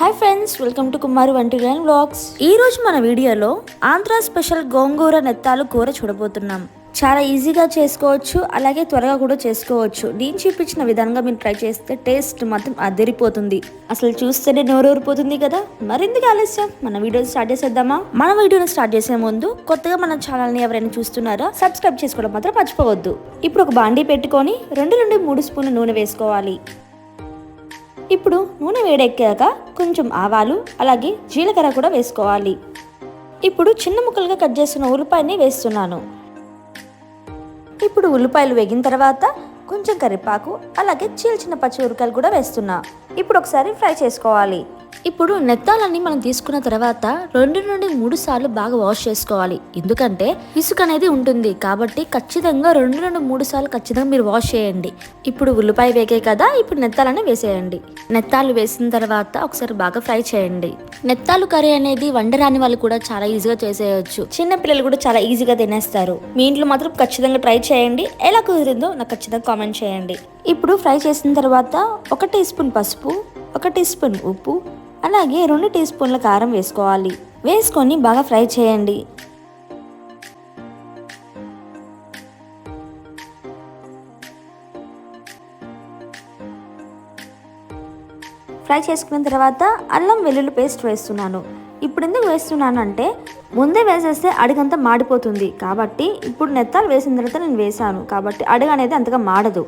Hi friends welcome to Kumar వంటి line blogs ఈ రోజు మన వీడియోలో ఆంధ్ర స్పెషల్ గోంగూర నెత్తాలు కూర చూడబోతున్నాం. చాలా ఈజీగా చేసుకోవచ్చు అలాగే త్వరగా కూడా చేసుకోవచ్చు. నేను చూపించిన విధంగా మీరు ట్రై చేస్తే టేస్ట్ మాత్రం అదిరిపోతుంది. అసలు చూస్తేనే నోరూరిపోతుంది కదా? మరెందుకు ఆలస్యం. మన వీడియో స్టార్ట్ చేసేద్దామా? మన వీడియోని స్టార్ట్ చేసే ముందు కొత్తగా మన ఛానల్ని ఎవరైనా చూస్తున్నారా సబ్స్క్రైబ్ చేసుకోవడం మాత్రం మర్చిపోవద్దు. ఇప్పుడు ఒక బాండీ పెట్టుకొని రెండు నుండి మూడు స్పూన్ల నూనె వేసుకోవాలి. ఇప్పుడు నూనె వేడెక్కాక కొంచెం ఆవాలు అలాగే జీలకర్ర కూడా వేసుకోవాలి. ఇప్పుడు చిన్న ముక్కలుగా కట్ చేసిన ఉల్లిపాయని వేస్తున్నాను. ఇప్పుడు ఉల్లిపాయలు వేగిన తర్వాత కొంచెం కరివేపాకు అలాగే చీల్చిన పచ్చి ఉరకాయలు కూడా వేస్తున్నా. ఇప్పుడు ఒకసారి ఫ్రై చేసుకోవాలి. ఇప్పుడు నెత్తాలన్నీ మనం తీసుకున్న తర్వాత రెండు నుండి మూడు సార్లు బాగా వాష్ చేసుకోవాలి. ఎందుకంటే ఇసుక అనేది ఉంటుంది కాబట్టి ఖచ్చితంగా రెండు నుండి మూడు సార్లు ఖచ్చితంగా మీరు వాష్ చేయండి. ఇప్పుడు ఉల్లిపాయ వేకే కదా ఇప్పుడు నెత్తాలని వేసేయండి. నెత్తాలు వేసిన తర్వాత ఒకసారి బాగా ఫ్రై చేయండి. నెత్తాలు కర్రీ అనేది వండరాని వాళ్ళు కూడా చాలా ఈజీగా చేసేయచ్చు. చిన్న పిల్లలు కూడా చాలా ఈజీగా తినేస్తారు. మీ ఇంట్లో మాత్రం ఖచ్చితంగా ట్రై చేయండి. ఎలా కుదిరిందో నాకు ఖచ్చితంగా కామెంట్ చేయండి. ఇప్పుడు ఫ్రై చేసిన తర్వాత ఒక టీ స్పూన్ పసుపు ఒక టీ స్పూన్ ఉప్పు అలాగే రెండు టీ స్పూన్ల కారం వేసుకోవాలి. వేసుకొని బాగా ఫ్రై చేయండి. ఫ్రై చేసుకున్న తర్వాత అల్లం వెల్లుల్లి పేస్ట్ వేస్తున్నాను. ఇప్పుడు ఎందుకు వేస్తున్నాను అంటే ముందే వేసేస్తే అడుగంతా మాడిపోతుంది. కాబట్టి ఇప్పుడు నెత్తాలు వేసిన తర్వాత నేను వేసాను కాబట్టి అడుగు అనేది అంతగా మాడదు.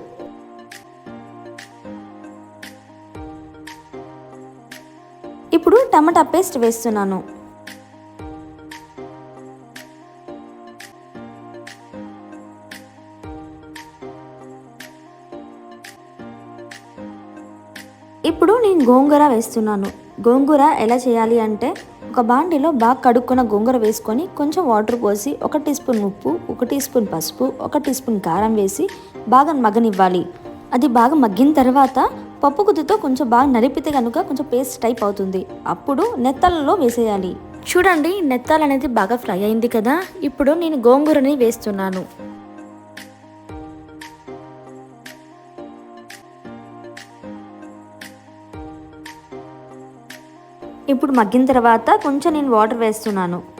ఇప్పుడు టమాటా పేస్ట్ వేస్తున్నాను. ఇప్పుడు నేను గోంగూర వేస్తున్నాను. గోంగూర ఎలా చేయాలి అంటే ఒక బాండిలో బాగా కడుక్కున్న గోంగూర వేసుకొని కొంచెం వాటర్ పోసి ఒక టీ స్పూన్ ఉప్పు ఒక టీ స్పూన్ పసుపు ఒక టీ స్పూన్ కారం వేసి బాగా మగ్గనివ్వాలి. అది బాగా మగ్గిన తర్వాత పప్పు గుత్తితో కొంచెం బాగా నలిపితే కనుక కొంచెం పేస్ట్ టైప్ అవుతుంది. అప్పుడు నెత్తలలో వేసేయాలి. చూడండి నెత్తాలు అనేది బాగా ఫ్రై అయింది కదా? ఇప్పుడు నేను గోంగూరని వేస్తున్నాను. ఇప్పుడు మగ్గిన తర్వాత కొంచెం నేను వాటర్ వేస్తున్నాను.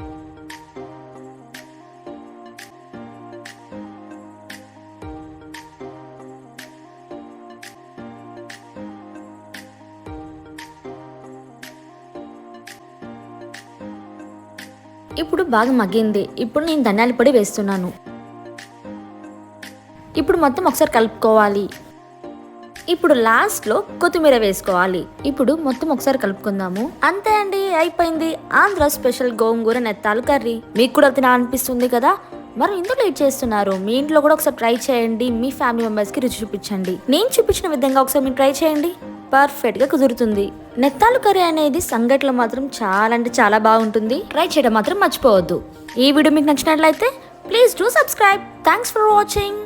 ఇప్పుడు బాగా మగ్గింది. ఇప్పుడు నేను ధనియాల పొడి వేస్తున్నాను. ఇప్పుడు మొత్తం ఒకసారి కలుపుకోవాలి. ఇప్పుడు లాస్ట్లో కొత్తిమీర వేసుకోవాలి. ఇప్పుడు మొత్తం ఒకసారి కలుపుకుందాము. అంతే అండి అయిపోయింది. ఆంధ్ర స్పెషల్ గోంగూర నెత్తాలు కర్రీ. మీకు కూడా తినాలనిపిస్తుంది కదా? మరి ఎందుకు లేట్ చేస్తున్నారు? మీ ఇంట్లో కూడా ఒకసారి ట్రై చేయండి. మీ ఫ్యామిలీ మెంబర్స్కి రుచి చూపించండి. నేను చూపించిన విధంగా ఒకసారి మీరు ట్రై చేయండి. పర్ఫెక్ట్గా కుదురుతుంది. నెత్తాలు కర్రీ అనేది సంగట్లో మాత్రం చాలా అంటే చాలా బాగుంటుంది. ట్రై చేయడం మాత్రం మర్చిపోవద్దు. ఈ వీడియో మీకు నచ్చినట్లయితే please do subscribe. Thanks for watching.